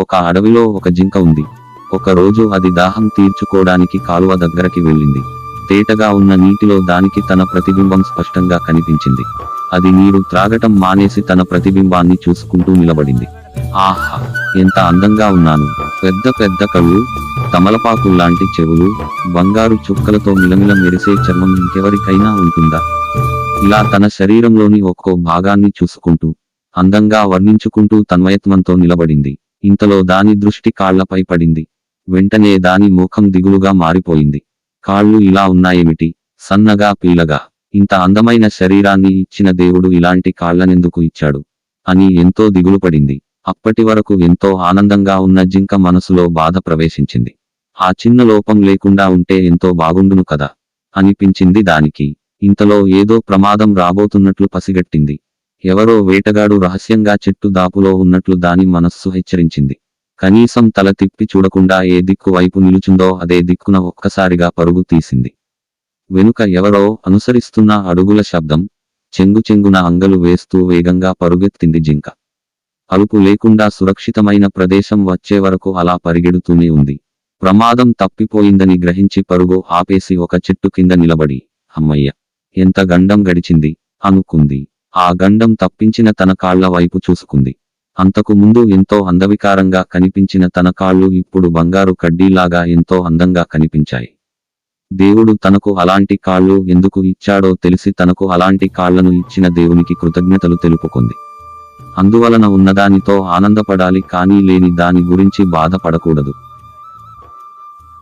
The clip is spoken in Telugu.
ఒక అడవిలో ఒక జింక ఉంది. ఒక రోజు అది దాహం తీర్చుకోవడానికి కాలువ దగ్గరకి వెళ్ళింది. తేటగా ఉన్న నీటిలో దానికి తన ప్రతిబింబం స్పష్టంగా కనిపించింది. అది నీరు త్రాగటం మానేసి తన ప్రతిబింబాన్ని చూసుకుంటూ నిలబడింది. ఆహా! ఎంత అందంగా ఉన్నాను. పెద్ద పెద్ద కళ్ళు తమలపాకు లాంటి చెవులు బంగారు చుక్కలతో మిలమిల మెరిసే చర్మం ఇంకెవరికైనా ఉంటుందా? ఇలా తన శరీరంలోని ఒక్కో భాగాన్ని చూసుకుంటూ అందంగా వర్ణించుకుంటూ తన్మయత్వంతో నిలబడింది. ఇంతలో దాని దృష్టి కాళ్ళపై పడింది. వెంటనే దాని ముఖం దిగులుగా మారిపోయింది. కాళ్ళు ఇలా ఉన్నాయేమిటి? సన్నగా పీలగా. ఇంత అందమైన శరీరాన్ని ఇచ్చిన దేవుడు ఇలాంటి కాళ్ళనెందుకు ఇచ్చాడు? అని ఎంతో దిగులు పడింది అప్పటి వరకు ఎంతో ఆనందంగా ఉన్న జింక మనసులో బాధ ప్రవేశించింది. ఆ చిన్న లోపం లేకుండా ఉంటే ఎంతో బాగుండును కదా? అనిపించింది దానికి. ఇంతలో ఏదో ప్రమాదం రాబోతున్నట్లు పసిగట్టింది. ఎవరో వేటగాడు రహస్యంగా చెట్టు దాపులో ఉన్నట్లు దాని మనస్సు హెచ్చరించింది. కనీసం తల తిప్పి చూడకుండా ఏ దిక్కు వైపు నిలుచుందో అదే దిక్కున ఒక్కసారిగా పరుగు తీసింది. వెనుక ఎవరో అనుసరిస్తున్న అడుగుల శబ్దం చెంగు చెంగున అంగలు వేస్తూ వేగంగా పరుగెత్తింది జింక. అలుపు లేకుండా సురక్షితమైన ప్రదేశం వచ్చే వరకు అలా పరిగెడుతూనే ఉంది. ప్రమాదం తప్పిపోయిందని గ్రహించి పరుగు ఆపేసి ఒక చెట్టు కింద నిలబడి అమ్మయ్య ఎంత గండం గడిచింది అనుకుంది. ఆ గండం తప్పించిన తన కాళ్ళ వైపు చూసుకుంది. అంతకు ముందు ఎంతో అందవికారంగా కనిపించిన తన కాళ్ళు ఇప్పుడు బంగారు కడ్డీలాగా ఎంతో అందంగా కనిపించాయి. దేవుడు తనకు అలాంటి కాళ్ళు ఎందుకు ఇచ్చాడో తెలిసి తనకు అలాంటి కాళ్ళను ఇచ్చిన దేవునికి కృతజ్ఞతలు తెలుపుకుంది. అందువలన ఉన్నదానితో ఆనందపడాలి కానీ లేని దాని గురించి బాధపడకూడదు.